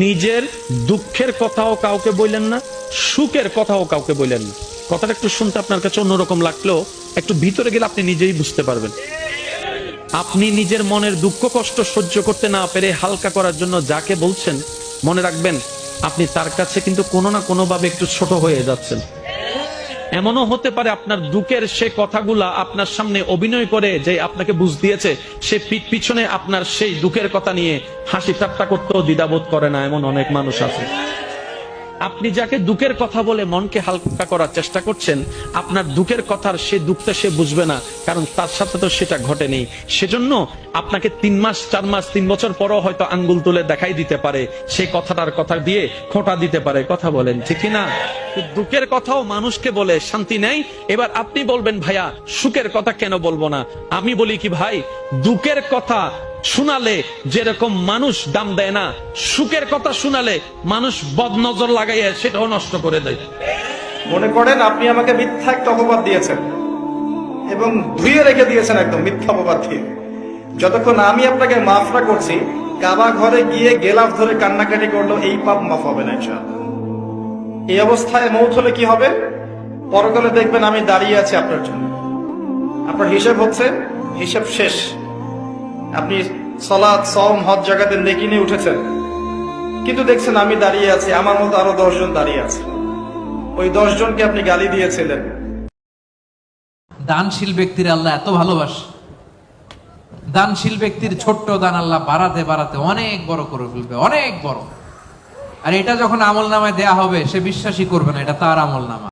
নিজের দুঃখের কথাও কাউকে বললেন না, সুখের কথাও কাউকে বললেন না। কথাটা একটু শুনতে আপনার কাছে অন্যরকম লাগলেও একটু ভিতরে গেলে আপনি নিজেই বুঝতে পারবেন। আপনি নিজের মনের দুঃখ, কষ্ট সহ্য করতে না পেরে হালকা করার জন্য যাকে বলছেন, মনে রাখবেন, আপনি তার কাছে কিন্তু কোনো না কোনোভাবে একটু ছোট হয়ে যাচ্ছেন। এমনও হতে পারে আপনার দুঃখের সে কথাগুলা আপনার সামনে অভিনয় করে যে আপনাকে বুঝ দিয়েছে, সে পিছনে আপনার সেই দুঃখের কথা নিয়ে হাসি ঠাট্টা করতেও দ্বিধাবোধ করে না, এমন অনেক মানুষ আছে। আপনি যাকে দুঃখের কথা বলে মনকে হালকা করার চেষ্টা করছেন, আপনার দুঃখের কথার সে দুঃখটা সে বুঝবে না, কারণ তার সাথে তো সেটা ঘটেনি। সেজন্য আপনাকে তিন মাস, চার মাস, তিন বছর পরও হয়তো আঙ্গুল তুলে দেখাই দিতে পারে, সে কথাটার কথা দিয়ে খোঁটা দিতে পারে, কথা বলেন, ঠিক না দুঃখের কথাও মানুষকে বলে শান্তি নেই। এবার আপনি বলবেন, ভাইয়া, সুখের কথা কেন বলব না? আমি বলি কি, ভাই, দুঃখের কথা শোনালে যেরকম মানুষ দাম দেয় না, সুখের কথা শুনালে মানুষ বদনজর লাগাইয়া সেটাও নষ্ট করে দেয়। মনে করেন, আপনি আমাকে মিথ্যা একটা অপবাদ দিয়েছেন এবং ধুয়ে রেখে দিয়েছেন একদম মিথ্যা অপবাদ দিয়ে। যতক্ষণ আমি আপনাকে মাফ না করছি, কাবা ঘরে গিয়ে গেলাফ ধরে কান্নাকাটি করল এই পাপ মাফ হবে না। এই অবস্থায় মৌত হলে কি হবে? পরকালে দেখবেন আমি দাঁড়িয়ে আছি আপনার জন্য। আপনার হিসেব হচ্ছে, হিসেব শেষ। আপনি সলাদ সম হজ জায়গাতে নেকি নিয়ে উঠেছেন। কিন্তু দেখছেন আমি দাঁড়িয়ে আছি, আমার মতো আরও দশজন দাঁড়িয়ে আছে। ওই দশ জনকে আপনি গালি দিয়েছিলেন। দানশীল ব্যক্তির আল্লাহ এত ভালোবাসে। দানশীল ব্যক্তির ছোট্ট দান আল্লাহ বাড়াতে বাড়াতে অনেক বড় করে ফেলবে, অনেক বড়। আর এটা যখন আমল নামায় দেয়া হবে, সে বিশ্বাসই করবে না, এটা তার আমল নামা